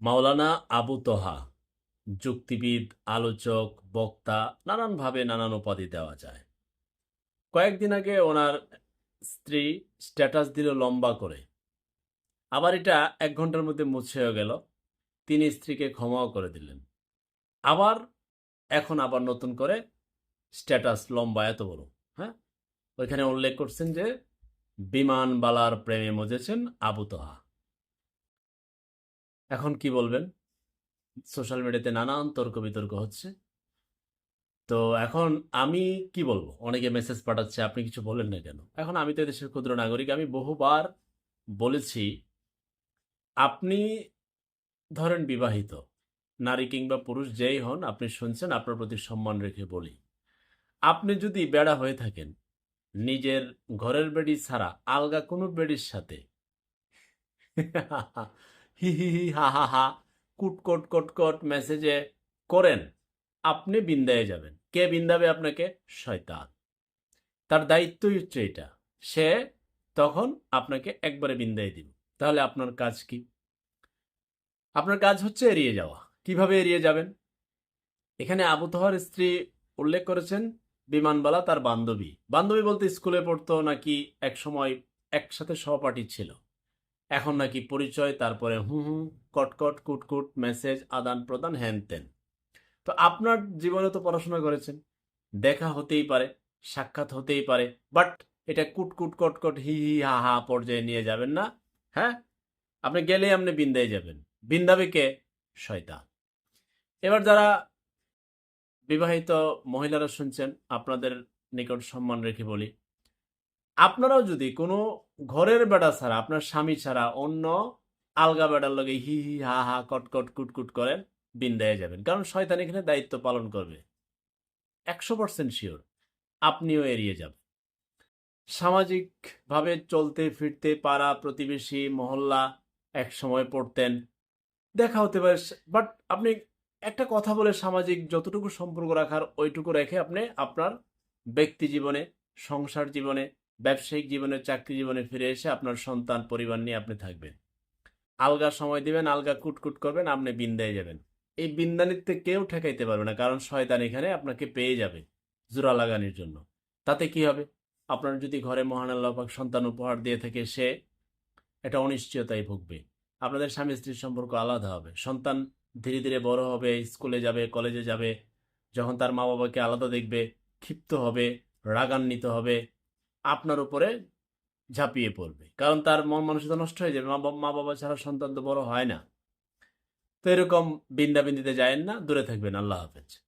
মাওলানা আবু তোহা, যুক্তিবিদ, আলোচক, বক্তা, নানানভাবে নানান উপাধি দেওয়া যায়। কয়েকদিন আগে ওনার স্ত্রী স্ট্যাটাস দিল লম্বা করে। আবার এটা এক ঘণ্টার মধ্যে মুছেও গেল। তিনি স্ত্রীকে ক্ষমাও করে দিলেন। আবার, এখন আবার নতুন করে স্ট্যাটাস লম্বা, এত বড় হ্যাঁ? ওইখানে উল্লেখ করছেন যে বিমানবালার প্রেমে মজেছেন আবু তোহা। এখন কি বলবেন? সোশ্যাল মিডিয়াতে নানান তর্ক বিতর্ক হচ্ছে। তো এখন আমি কি বলব? অনেকে মেসেজ পাঠাচ্ছে, আপনি কিছু বলেন না কেন? এখন আমি তো দেশের ক্ষুদ্র নাগরিক, আমি বহুবার বলেছি, আপনি ধরেন বিবাহিত, নারী কিংবা পুরুষ যেই হন, আপনি শুনছেন, আপনার প্রতি সম্মান রেখে বলি। আপনি যদি বেড়া হয়ে থাকেন, নিজের ঘরের বেডি ছাড়া আলগা কোনো বেডির সাথে হি হি হি, হা হা হা, কুট, কট কট কট মেসেজে করেন, আপনি বিন্দায় যাবেন। কে বিন্দাবে আপনাকে? শয়তান। তার দায়িত্বই হচ্ছে এটা। সে তখন আপনাকে একবারে বিন্দায় দিবে। তাহলে আপনার কাজ কি? আপনার কাজ হচ্ছে এড়িয়ে যাওয়া। কীভাবে এড়িয়ে যাবেন? এখানে আবু তহর স্ত্রী উল্লেখ করেছেন, বিমানবালা তার বান্ধবী। বান্ধবী বলতে স্কুলে পড়তো নাকি এক সময় একসাথে সহপাঠী ছিল। এখন নাকি পরিচয়, তারপরে হুম হুম কটকট কুটকুট মেসেজ, আদান প্রদান হ্যান তেন। তো আপনার জীবনে তো পড়াশোনা করেছেন। দেখা হতেই পারে, সাক্ষাৎ হতেই পারে, বাট এটা কুটকুট কটকট হি হি, হা হা পর্যায়ে নিয়ে যাবেন না। হ্যাঁ? আপনি গেলেই আপনি বিন্দায় যাবেন। বিন্দাবে কে? শয়তান। এবার যারা বিবাহিত মহিলারা শুনছেন, আপনাদের নিকট সম্মান রেখে বলি আপনারাও যদি কোনো ঘরের বেড়া ছাড়া, আপনার স্বামী ছাড়া অন্য আলগা বেড়ার লগে হি হি হা হা কটকট কুটকুট করেন, বিন্দায় যাবেন। কারণ শয়তান এখানে দায়িত্ব পালন করবে। একশো পার্সেন্ট শিওর আপনিও এড়িয়ে যাবেন। সামাজিকভাবে চলতে, ফিরতে, পাড়া, প্রতিবেশী, মহল্লা এক সময় পড়তেন, দেখা হতে পারে বাট আপনি একটা কথা বলে সামাজিক যতটুকু সম্পর্ক রাখার, ওইটুকু রেখে আপনি আপনার ব্যক্তি জীবনে, সংসার জীবনে ব্যবসায়িক জীবনে, চাকরি জীবনে ফিরে এসে আপনার সন্তান, পরিবার নিয়ে আপনি থাকবেন। আলগা সময় দিবেন, আলগা কুটকুট করবেন, আপনি বিন্দায় যাবেন। এই বিন্দানিতে কেউ ঠেকাইতে পারবে না, কারণ শয়তান এখানে আপনাকে পেয়ে যাবে জোড়া লাগানোর জন্য। তাতে কি হবে? আপনার যদি ঘরে মহান আল্লাপাক সন্তান উপহার দিয়ে থাকে, সে এটা অনিশ্চয়তায় ভুগবে। আপনাদের স্বামী স্ত্রীর সম্পর্ক আলাদা হবে। সন্তান ধীরে ধীরে বড় হবে, স্কুলে যাবে, কলেজে যাবে, যখন তার মা বাবাকে আলাদা দেখবে, ক্ষিপ্ত হবে, রাগান্বিত হবে আপনার উপরে ঝাঁপিয়ে পড়বে। কারণ তার মন মানসিকতা নষ্ট হয়ে যাবে। মা বাবা- ছাড়া সন্তান তো বড় হয় না। তো এরকম বিন্দা বিন্দিতে যায়েন না, দূরে থাকবেন। আল্লাহ হাফেজ।